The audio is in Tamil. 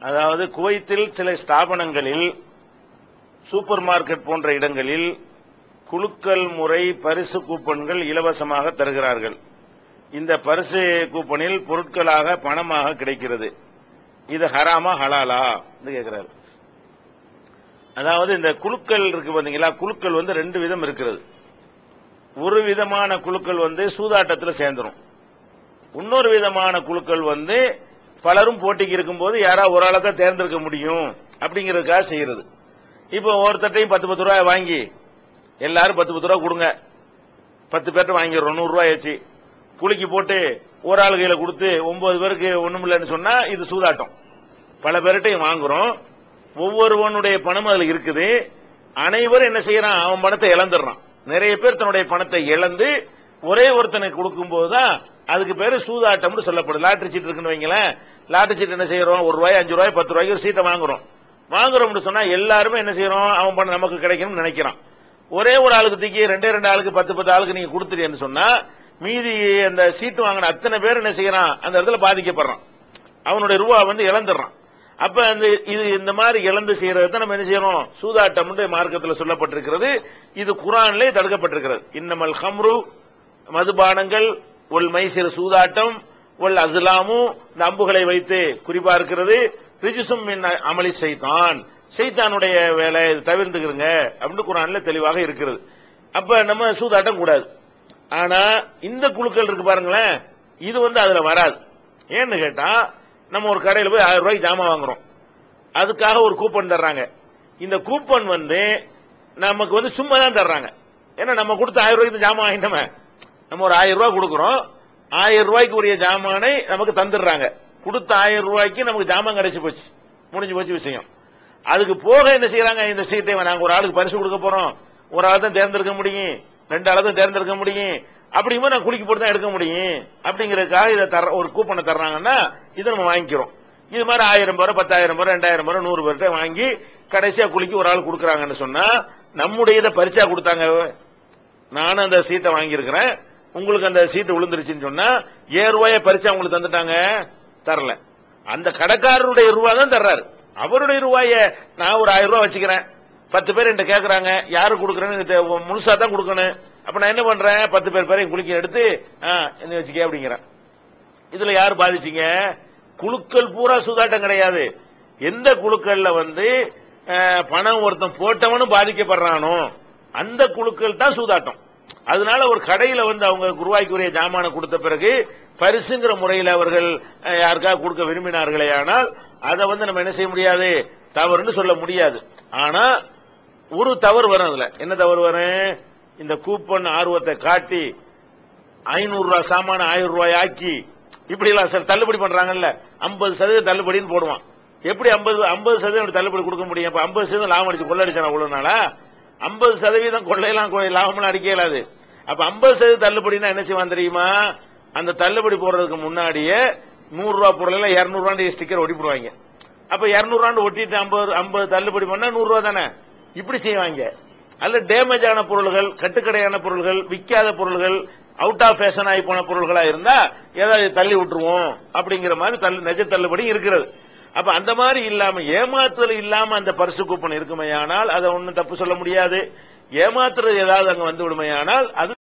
அதாவது குவைத்தில் சில ஸ்தாபனங்களில் சூப்பர் மார்க்கெட் போன்ற இடங்களில் குழுக்கள் முறை பரிசு கூப்பன்கள் இலவசமாக தருகிறார்கள். இந்த பரிசு கூப்பனில் பொருட்களாக பணமாக கிடைக்கிறது. இது ஹராமா ஹலாலா கேட்கிறாரு. அதாவது இந்த குழுக்கள் இருக்கு பாத்தீங்களா? குழுக்கள் வந்து ரெண்டு விதம் இருக்கிறது. ஒரு விதமான குழுக்கள் வந்து சூதாட்டத்தில் சேர்ந்துடும் இன்னொரு விதமான குழுக்கள் வந்து பலரும் போட்டிக்கு இருக்கும்போது யாராவது ஒரு ஆளை தான் தேர்ந்தெடுக்க முடியும் அப்படிங்கிறதுக்காக செய்யறது. இப்போ ஒருத்தட்டையும் பத்து பத்து ரூபாய் வாங்கி எல்லாரும் பத்து பத்து ரூபா கொடுங்க. பத்து பேர்ட்ட வாங்கிடுறோம் நூறு ரூபாய் ஆச்சு குலுக்கி போட்டு ஒரு ஆள் கையில் கொடுத்து ஒன்பது பேருக்கு ஒன்றும் இல்லைன்னு சொன்னால் இது சூதாட்டம். பல பேர்கிட்டையும் வாங்குறோம். ஒவ்வொருவனுடைய பணம் அதில் இருக்குது. அனைவரும் என்ன செய்யறான்? அவன் பணத்தை இழந்துடுறான். நிறைய பேர் தன்னுடைய பணத்தை இழந்து ஒரே ஒருத்தனுக்கு கொடுக்கும் போதுதான் அதுக்கு பேரு சூதாட்டம்னு சொல்லப்படும். லாட்டரி சீட் இருக்குன்னு வைங்களேன். லாட்டரி சீட் என்ன செய்யறோம்? ஒரு ரூபாய் அஞ்சு ரூபாய் பத்து ரூபாய்க்கு ஒரு சீட்டை வாங்குறோம். வாங்குறோம்னு சொன்னா எல்லாருமே என்ன செய்யறோம்? அவன் பண்ண நமக்கு கிடைக்கணும்னு நினைக்கிறான். ஒரே ஒரு ஆளுக்கு தூக்கி ரெண்டே ரெண்டு ஆளுக்கு பத்து பத்து ஆளுக்கு நீங்க கொடுத்துட்டீங்கன்னு சொன்னா மீதி அந்த சீட்டு வாங்கின அத்தனை பேர் என்ன செய்யறான்? அந்த இடத்துல பாதிக்கப்படுறான். அவனுடைய ரூபா வந்து இழந்துடுறான். அப்ப அந்த இது இந்த மாதிரி இழந்து செய்யறது நம்ம என்ன செய்யறோம்? சூதாட்டம் மார்க்கத்தில் சொல்லப்பட்டிருக்கிறது. இது குரான்லேயே தடுக்கப்பட்டிருக்கிறது. இன்னமல் ஹம்ரு மதுபானங்கள் ஒல் மைசிறு சூதாட்டம் ஒல் அஸ்லாமு இந்த அம்புகளை வைத்து குறிப்பா இருக்கிறது ரிஜிசும் அமளி செய்தான் செய்தானுடைய வேலை தவிர்த்துக்கிறங்க அப்படின்னு குரான்ல தெளிவாக இருக்கிறது. அப்ப நம்ம சூதாட்டம் கூடாது. ஆனா இந்த குழுக்கள் இருக்கு பாருங்களேன் இது வந்து அதுல வராது. ஏன்னு கேட்டா நம்ம ஒரு கடையில் போய் ஆயிரம் ரூபாய்க்கு ஜாமான் வாங்குறோம். அதுக்காக ஒரு கூப்பன் தர்றாங்க. இந்த கூப்பன் வந்து நமக்கு வந்து சும்மா தான் தர்றாங்க. ஏன்னா நம்ம கொடுத்த ஆயிரம் ரூபாய்க்கு ஜாமான் வாங்கிட்டோமே. நம்ம ஒரு ஆயிரம் ரூபாய் கொடுக்குறோம். ஆயிரம் ரூபாய்க்கு உரிய ஜாமானை நமக்கு தந்துடுறாங்க. கொடுத்த ஆயிரம் ரூபாய்க்கு நமக்கு ஜாமான் கிடைச்சி போச்சு. முடிஞ்சு போச்சு விஷயம். அதுக்கு போக என்ன செய்யறாங்க? இந்த விஷயத்தை நாங்க ஒரு ஆளுக்கு பரிசு கொடுக்க போறோம். ஒரு ஆள் தான் தேர்ந்தெடுக்க முடியும். ரெண்டு ஆள் தான் தேர்ந்தெடுக்க முடியும். அப்படிங்கும்போது நான் குளிக்க போட்டு தான் எடுக்க முடியும். அப்படிங்கறதுக்காக இதை தர ஒரு கூப்பனை தர்றாங்கன்னா இதை நம்ம வாங்கிக்கிறோம். இது மாதிரி ஆயிரம் ரூபாய் பத்தாயிரம் ரூபாய் ரெண்டாயிரம் ரூபாய் நூறு பேர்கிட்ட வாங்கி கடைசியா குளிக்க ஒரு ஆள் கொடுக்குறாங்கன்னு சொன்னா நம்முடைய இதை பரிசா கொடுத்தாங்க. நானும் அந்த சீட்டை வாங்கியிருக்கிறேன். உங்களுக்கு அந்த சீட்டு விழுந்துருச்சுன்னு சொன்னா ஏழு ரூபாய பறிச்சு அவங்களுக்கு தந்துட்டாங்க? தரல. அந்த கடைக்காரருடைய ரூபா தான் தர்றாரு. அவருடைய ரூபாய நான் ஒரு ஆயிரம் ரூபாய் வச்சுக்கிறேன். பத்து பேர் என்கிட்ட கேட்கறாங்க யாரு கொடுக்குறேன்னு முழுசா தான் கொடுக்கணும். அப்ப நான் என்ன பண்றேன்? பத்து பேர் பேரையும் குளிக்க எடுத்து என்ன வச்சுக்க அப்படிங்கிறேன். இதுல யாரு பாதிச்சீங்க? குழுக்கள் பூரா சூதாட்டம் கிடையாது. எந்த குழுக்கள்ல வந்து பணம் ஒருத்தன் போட்டவனும் பாதிக்கப்படுறானோ அந்த குழுக்கள் தான் சூதாட்டம். அதனால ஒரு கடையில வந்து அவங்க குருவாய்க்குரிய ஜாமானம் கொடுத்த பிறகு பரிசுங்கிற முறையில் அவர்கள் யாருக்காக கொடுக்க விரும்பினார்களே ஆனால் அதை வந்து நம்ம என்ன செய்ய முடியாது? தவறுன்னு சொல்ல முடியாது. ஆனா ஒரு தவறு வரும் அதுல. என்ன தவறு வரும்? இந்த கூப்பன் ஆர்வத்தை காட்டி ஐநூறு ரூபாய் சாமான ஆயிரம் ரூபாய் ஆக்கி இப்படி எல்லாம் சார் தள்ளுபடி பண்றாங்கல்ல ஐம்பது சதவீதம் தள்ளுபடின்னு போடுவான். எப்படி ஐம்பது ஐம்பது சதவீதம் தள்ளுபடி கொடுக்க முடியும்? இப்ப ஐம்பது சதவீதம் லாபம் அடிச்சு கொள்ளடிச்சான அவ்வளவு நாளா? ஐம்பது சதவீதம் கொள்ளையெல்லாம் லாபம்லாம் அடிக்க இயலாது அப்ப ஐம்பது சதவீதம் தள்ளுபடினா என்ன செய்வான் தெரியுமா? அந்த தள்ளுபடி போடுறதுக்கு முன்னாடியே நூறு ரூபா பொருள் இருநூறு ஸ்டிக்கர் ஒட்டி போடுவாங்க. அப்ப இருநூறு ரூபாய் ஒட்டிட்டு ஐம்பது ஐம்பது தள்ளுபடி பண்ணா நூறு ரூபா தானே? இப்படி செய்வாங்க. அல்ல டேமேஜ் ஆன பொருள்கள் கட்டுக்கடையான பொருள்கள் விற்காத பொருள்கள் அவுட் ஆஃப் ஃபேஷன் ஆகி போன பொருள்களா இருந்தா ஏதாவது தள்ளி விட்டுருவோம் அப்படிங்கிற மாதிரி தள்ளு நெஜ தள்ளுபடி இருக்கிறது. அப்ப அந்த மாதிரி இல்லாம ஏமாத்துதல் இல்லாம அந்த பரிசு கூப்பன் இருக்குமையானால் அதை ஒன்னும் தப்பு சொல்ல முடியாது. ஏமாத்துறது ஏதாவது அங்க வந்து விடுமையானால் அது